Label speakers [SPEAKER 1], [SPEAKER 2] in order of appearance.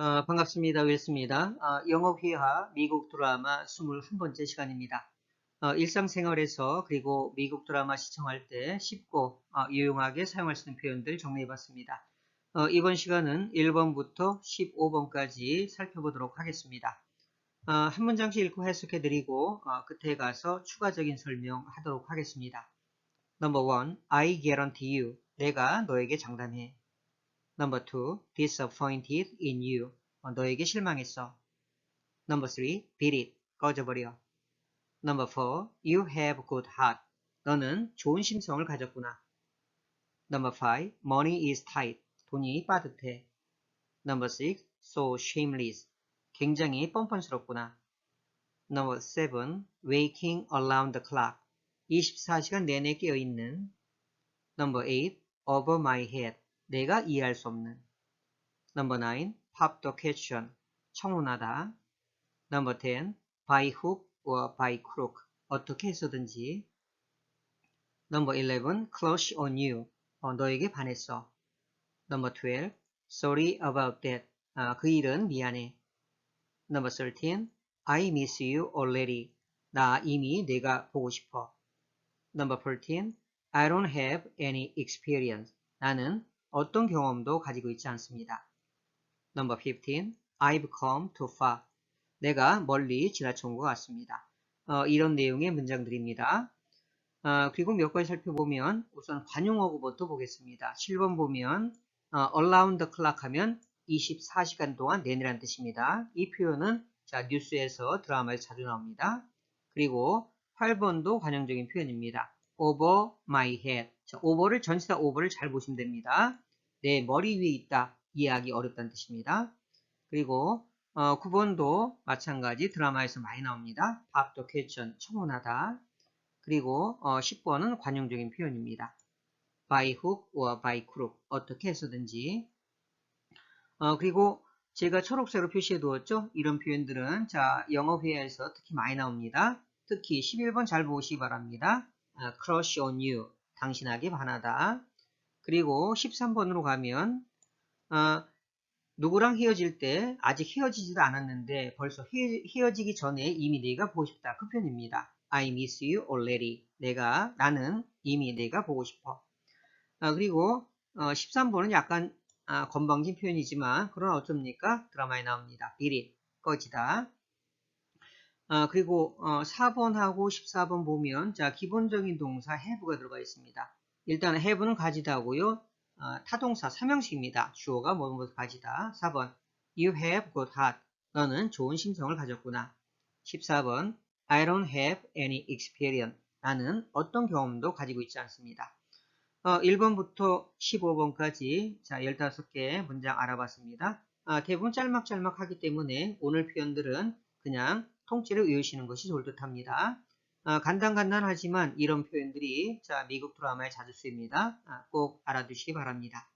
[SPEAKER 1] 어, 반갑습니다. 윌스입니다. 어, 영어회화 미국 드라마 21번째 시간입니다. 어, 일상생활에서 그리고 미국 드라마 시청할 때 쉽고 어, 유용하게 사용할 수 있는 표현들 정리해봤습니다. 어, 이번 시간은 1번부터 15번까지 살펴보도록 하겠습니다. 어, 한 문장씩 읽고 해석해드리고 어, 끝에 가서 추가적인 설명하도록 하겠습니다. Number one, I guarantee you. 내가 너에게 장담해. Number two, disappointed in you. 어, 너에게 실망했어. Number three, beat it. 꺼져버려. Number four, you have good heart. 너는 좋은 심성을 가졌구나. Number five, money is tight. 돈이 빠듯해. Number six, so shameless. 굉장히 뻔뻔스럽구나. Number seven, waking around the clock. 24시간 내내 깨어있는. Number eight, over my head. 내가 이해할 수 없는. Number 9. Pop the question. 청혼하다. Number 10. By hook or by crook. 어떻게 해서든지. Number 11. Crush on you. 어, 너에게 반했어. Number 12. Sorry about that. 아, 그 일은 미안해. Number 13. I miss you already. 나 이미 내가 보고 싶어. Number 14. I don't have any experience. 나는 어떤 경험도 가지고 있지 않습니다. Number 15. I've come too far. 내가 멀리 지나쳐 온 것 같습니다. 어, 이런 내용의 문장들입니다. 어, 그리고 몇 가지 살펴보면 우선 관용어구부터 보겠습니다. 7번 보면 어, around the clock 하면 24시간 동안 내내란 뜻입니다. 이 표현은 자, 뉴스에서 드라마에서 자주 나옵니다. 그리고 8번도 관용적인 표현입니다. Over my head. 자, over를 전치사 over를 잘 보시면 됩니다. 내 머리 위에 있다. 이해하기 어렵다는 뜻입니다. 그리고 어, 9번도 마찬가지 드라마에서 많이 나옵니다. the question, 청혼하다. 그리고 어, 10번은 관용적인 표현입니다. by hook or by crook, 어떻게 해서든지. 어, 그리고 제가 초록색으로 표시해 두었죠. 이런 표현들은 자 영어 회화에서 특히 많이 나옵니다. 특히 11번 잘 보시기 바랍니다. 아, crush on you, 당신에게 반하다. 그리고 13번으로 가면 어, 누구랑 헤어질 때 아직 헤어지지도 않았는데 벌써 헤 어, 지기 전에 이미 내가 보고 싶다. 그 표현입니다. I miss you already. 내가 나는 이미 내가 보고 싶어. 아, 그리고 어, 13번은 약간 아, 건방진 표현이지만 그러나 어쩝니까? 드라마에 나옵니다. 비릿, 꺼지다. 아, 그리고 어, 4번하고 14번 보면 자 기본적인 동사 have가 들어가 있습니다. 일단 have는 가지다고요. 어, 타동사 삼형식입니다. 주어가 뭐뭐 가지다. 4번 You have good heart. 너는 좋은 심성을 가졌구나. 14번 I don't have any experience. 나는 어떤 경험도 가지고 있지 않습니다. 어, 1번부터 15번까지 자 15개 문장 알아봤습니다. 아, 대부분 짤막짤막 하기 때문에 오늘 표현들은 그냥 통째로 외우시는 것이 좋을 듯 합니다. 아, 간단간단하지만 이런 표현들이 자 미국 드라마에 자주 쓰입니다. 아, 꼭 알아두시기 바랍니다.